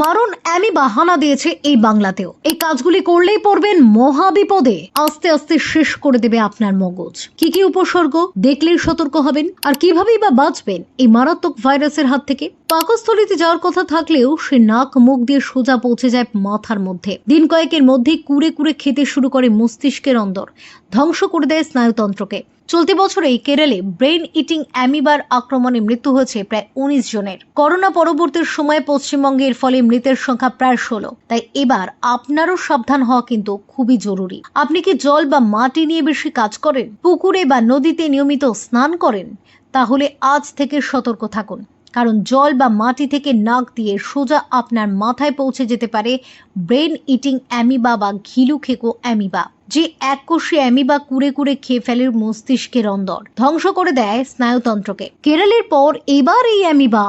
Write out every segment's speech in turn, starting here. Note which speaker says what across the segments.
Speaker 1: মারণ অ্যামি বাহানা দিয়েছে এই বাংলাতেও। এই কাজগুলি করলেই পড়বেন মহাবিপদে। আস্তে আস্তে শেষ করে দেবে আপনার মগজ। কি কি উপসর্গ? দেখলেই সতর্ক হবেন। আর কিভাবেই বা বাঁচবেন এই মারাত্মক ভাইরাসের হাত থেকে? পাকস্থলিতে যাওয়ার কথা থাকলেও সে নাক মুখ দিয়ে সোজা পৌঁছে যায় মাথার মধ্যে। দিন কয়েকের মধ্যেই কুড়ে কুড়ে খেতে শুরু করে মস্তিষ্কের অন্দর। ধ্বংস করে দেয় স্নায়ুতন্ত্রকে। চলতি বছরে কেরলে ব্রেন ইটিং অ্যামিবার আক্রমণে মৃত্যু হয়েছে প্রায় উনিশ জনের। করোনা পরবর্তী সময়ে পশ্চিমবঙ্গে এর ফলে মৃতের সংখ্যা প্রায় ষোলো। তাই এবার আপনারও সাবধান হওয়া কিন্তু খুবই জরুরি। আপনি কি জল বা মাটি নিয়ে বেশি কাজ করেন? পুকুরে বা নদীতে নিয়মিত স্নান করেন? তাহলে আজ থেকে সতর্ক থাকুন। কারণ জল বা মাটি থেকে নাক দিয়ে সোজা আপনার মাথায় পৌঁছে যেতে পারে ব্রেন ইটিং অ্যামিবা বা ঘিলু খেকো অ্যামিবা, যে এককোষী অ্যামিবা কুড়ে কুড়ে খেয়ে ফেলে মস্তিষ্কের অন্দর। ধ্বংস করে দেয় স্নায়ুতন্ত্রকে। কেরলের পর এবার এই অ্যামিবা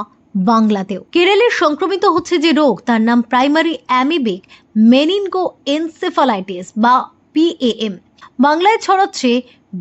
Speaker 1: বাংলাতেও। কেরলের সংক্রমিত হচ্ছে যে রোগ, তার নাম প্রাইমারি অ্যামিবিক মেনিনগো এনসেফালাইটিস বা পিএএম বাংলায় ছড়াচ্ছে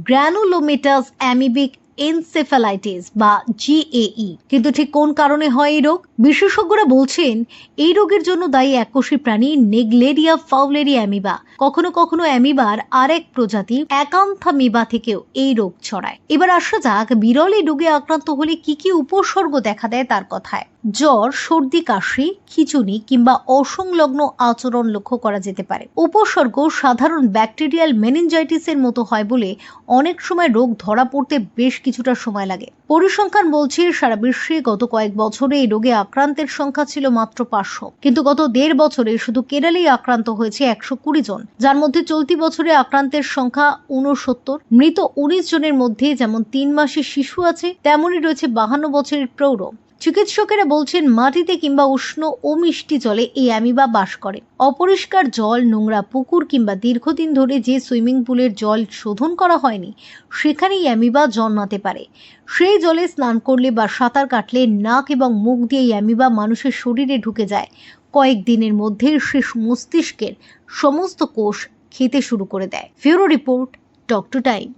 Speaker 1: গ্র্যানুলোমেটাস অ্যামিবিক এনসেফালাইটিস বা জিএই কিন্তু ঠিক কোন কারণে হয় এই রোগ? বিশেষজ্ঞরা বলছেন, এই রোগের জন্য দায়ী এককোষী প্রাণী নেগলেরিয়া ফাউলেরি অ্যামিবা কখনো কখনো অ্যামিবার আরেক প্রজাতি একান্থামিবা থেকেও এই রোগ ছড়ায়। এবার আসা যাক, বিরল এই রোগে আক্রান্ত হলে কি কি উপসর্গ দেখা দেয় তার কথায়। জ্বর, সর্দি, কাশি খিচুনি কিংবা অসংলগ্ন আচরণ লক্ষ্য করা যেতে পারে। উপসর্গ সাধারণ ব্যাকটেরিয়াল মেনিনজাইটিসের মতো হয় বলে অনেক সময় রোগ ধরা পড়তে বেশ কিছুটা সময় লাগে। পরিসংখ্যান বলছে, সারা বিশ্বে গত কয়েক বছরে এই রোগে আক্রান্তের সংখ্যা ছিল মাত্র পাঁচশো। কিন্তু গত দেড় বছরে শুধু কেরালেই আক্রান্ত হয়েছে একশো কুড়ি জন, যার মধ্যে চলতি বছরে আক্রান্তের সংখ্যা উনসত্তর মৃত উনিশ জনের মধ্যে যেমন তিন মাসের শিশু আছে, তেমনই রয়েছে বাহান্ন বছরের প্রৌঢ়। চিকিৎসকেরা বলছেন, মাটিতে কিংবা উষ্ণ ও মিষ্টি জলে এই অ্যামিবা বাস করে। অপরিষ্কার জল, নোংরা পুকুর কিংবা দীর্ঘদিন ধরে যে সুইমিং পুলের জল শোধন করা হয়নি, সেখানেই অ্যামিবা জন্মাতে পারে। সেই জলে স্নান করলে বা সাঁতার কাটলে নাক এবং মুখ দিয়ে অ্যামিবা মানুষের শরীরে ঢুকে যায়। কয়েক দিনের মধ্যে শেষ মস্তিষ্কের সমস্ত কোষ খেতে শুরু করে দেয়। ফিউরো রিপোর্ট টক টু টাইম।